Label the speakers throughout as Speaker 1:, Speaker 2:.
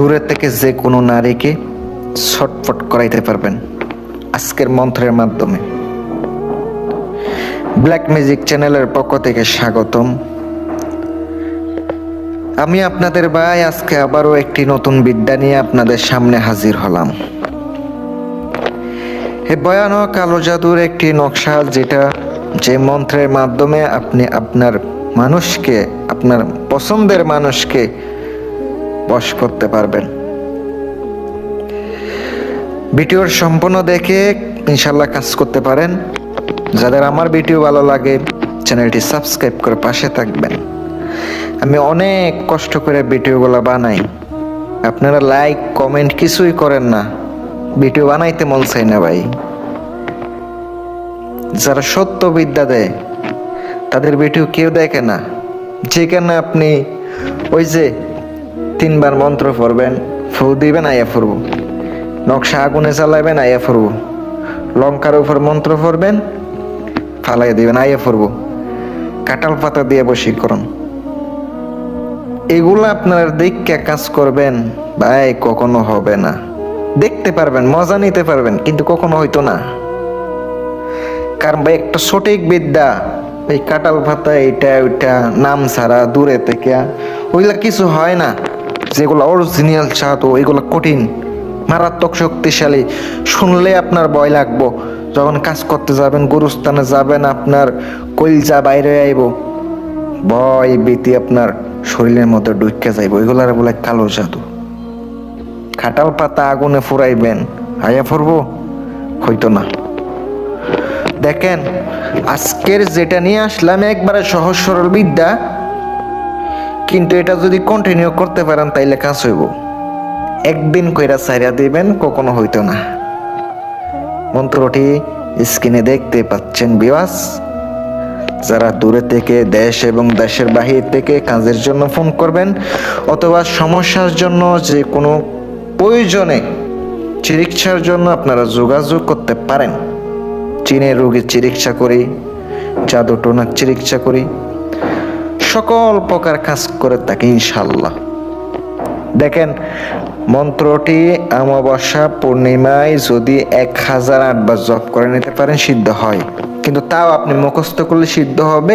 Speaker 1: দূরে থেকে যে কোনো নারীকে ছটফট করাইতে পারবেন আজকের মন্ত্রের মাধ্যমে। ব্ল্যাক মিউজিক চ্যানেলের পক্ষ থেকে স্বাগতম। আমি আপনাদের ভাই, আজকে আবারও একটি নতুন বিদ্যা নিয়ে আপনাদের সামনে হাজির হলাম। এই ভয়ানক কালো জাদুর একটি নকশা, যেটা যে মন্ত্রের মাধ্যমে আপনি আপনার মানুষকে, আপনার পছন্দের মানুষকে বশ করতে পারবেন। ভিডিওর সম্পূর্ণ দেখে ইনশাল্লাহ কাজ করতে পারেন। যাদের আমার ভিডিও ভালো লাগে, চ্যানেলটি সাবস্ক্রাইব করে পাশে থাকবেন। আমি অনেক কষ্ট করে ভিডিওগুলো বানাই। আপনারা লাইক, কমেন্ট কিছুই করেন না। ভিডিও বানাইতে মন চাই না ভাই। যারা সত্য বিদ্যা দেয়, তাদের ভিডিও কেউ দেখে না। যেখানে আপনি ওই যে তিনবার মন্ত্র পড়বেন ফু দিবেন, আয়া ফুরব নকশা আগুনে চালাবেন আয়া ফুরব লঙ্কার উপর মন্ত্র পড়বেন ফালাই দিবেন, আয়া ফুরব কাঁঠাল পাতা দিয়ে বশীকরণ। এগুলো আপনার দেখকে কাজ করবেন, ভাই, কখনো হবে না। দেখতে পারবেন, মজা নিতে পারবেন, কিন্তু কখনো হয়তো না। কারণ ভাই, একটা সঠিক বিদ্যা, এই কাটাল ভাতা এটা ওইটা, নাম ছাড়া দূরে থেকে ওইগুলা কিছু হয় না। যেগুলো অরিজিনাল চাতো ওইগুলো কঠিন, মারাত্মক শক্তিশালী। শুনলে আপনার ভয় লাগবো। যখন কাজ করতে যাবেন, গুরুস্থানে যাবেন, আপনার কইলজা বাইরে আইব। ভয় ভীতি আপনার শরীরের মধ্যে ঢুকে যাইব। এগুলার বলে কালো জাদু খাটাল পাতা আগুনে ফুরাইবেন। আয়া ফুরবো? হইতো না। দেখেন, আজকের যেটা নিয়ে আসলাম, একবারে সহজ সরল বিদ্যা। কিন্তু এটা যদি কন্টিনিউ করতে পারেন, তাইলে কাজ হইব। একদিন কইরা সাইরা দিবেন, কখনো হইতো না। মন্ত্রটি স্ক্রিনে দেখতে পাচ্ছেন বিওয়াস যারা দূরে থেকে দেশ এবং দেশের বাহির থেকে কাজের জন্য ফোন করবেন, অথবা সমস্যার জন্য যে কোনো প্রয়োজনে চিকিৎসার জন্য আপনারা যোগাযোগ করতে পারেন। চীনের রোগীর চিকিৎসা করি জাদু টোনার চিকিৎসা করি সকল প্রকার কাজ করে থাকি ইনশাল্লাহ দেখেন, মন্ত্রটি অমাবস্যা পূর্ণিমায় যদি এক হাজার আটবার জপ করে নিতে পারেন, সিদ্ধ হয়। কিন্তু তাও আপনি মুখস্থ করলে সিদ্ধ হবে।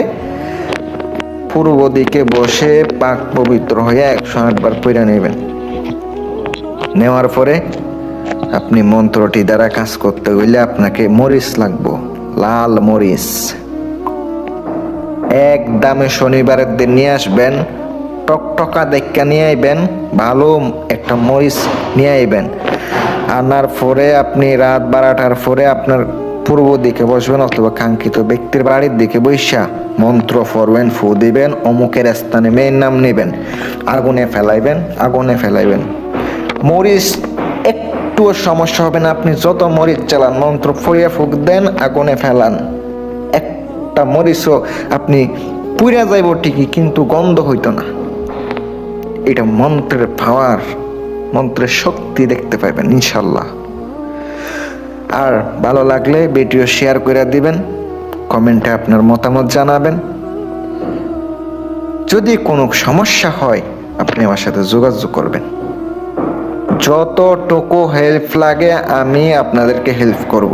Speaker 1: পূর্ব দিকে বসে পাক পবিত্র হয়ে একশো আটবার পইরা নেবেন। নেওয়ার পরে আপনি মন্ত্রটি দ্বারা কাজ করতে গেলে আপনাকে মরিচ লাগবো, লাল মরিচ। এক দামে শনিবারের দিন নিয়ে আসবেন, টকটকা দেখা নিয়ে আইবেন, ভালো একটা মরিচ নিয়ে আইবেন। আনার পরে আপনি রাত বারোটার পরে আপনার পূর্ব দিকে বসবেন অথবা কাঙ্ক্ষিত ব্যক্তির বাড়ির দিকে বৈশা মন্ত্র পড়বেন, ফু দিবেন, অমুকের স্থানে মেয়ের নাম নেবেন, আগুনে ফেলাইবেন আগুনে ফেলাইবেন। মরিচ একটুও সমস্যা হবে না, আপনি যত মরিচ চালান, মন্ত্র ফড়িয়ে ফুক দেন, আগুনে ফেলান। একটা মরিচও আপনি পুড়ে যাইব ঠিকই, কিন্তু গন্ধ হইতো না। এটা মন্ত্রের পাওয়ার, মন্ত্রের শক্তি দেখতে পাইবেন, ইনশাল্লাহ। আর ভালো লাগলে ভিডিও শেয়ার করে দিবেন, কমেন্টে আপনার মতামত জানাবেন। যদি কোনো সমস্যা হয়, আপনি আমার সাথে যোগাযোগ করবেন। যতটুকু হেল্প লাগে, আমি আপনাদেরকে হেল্প করব।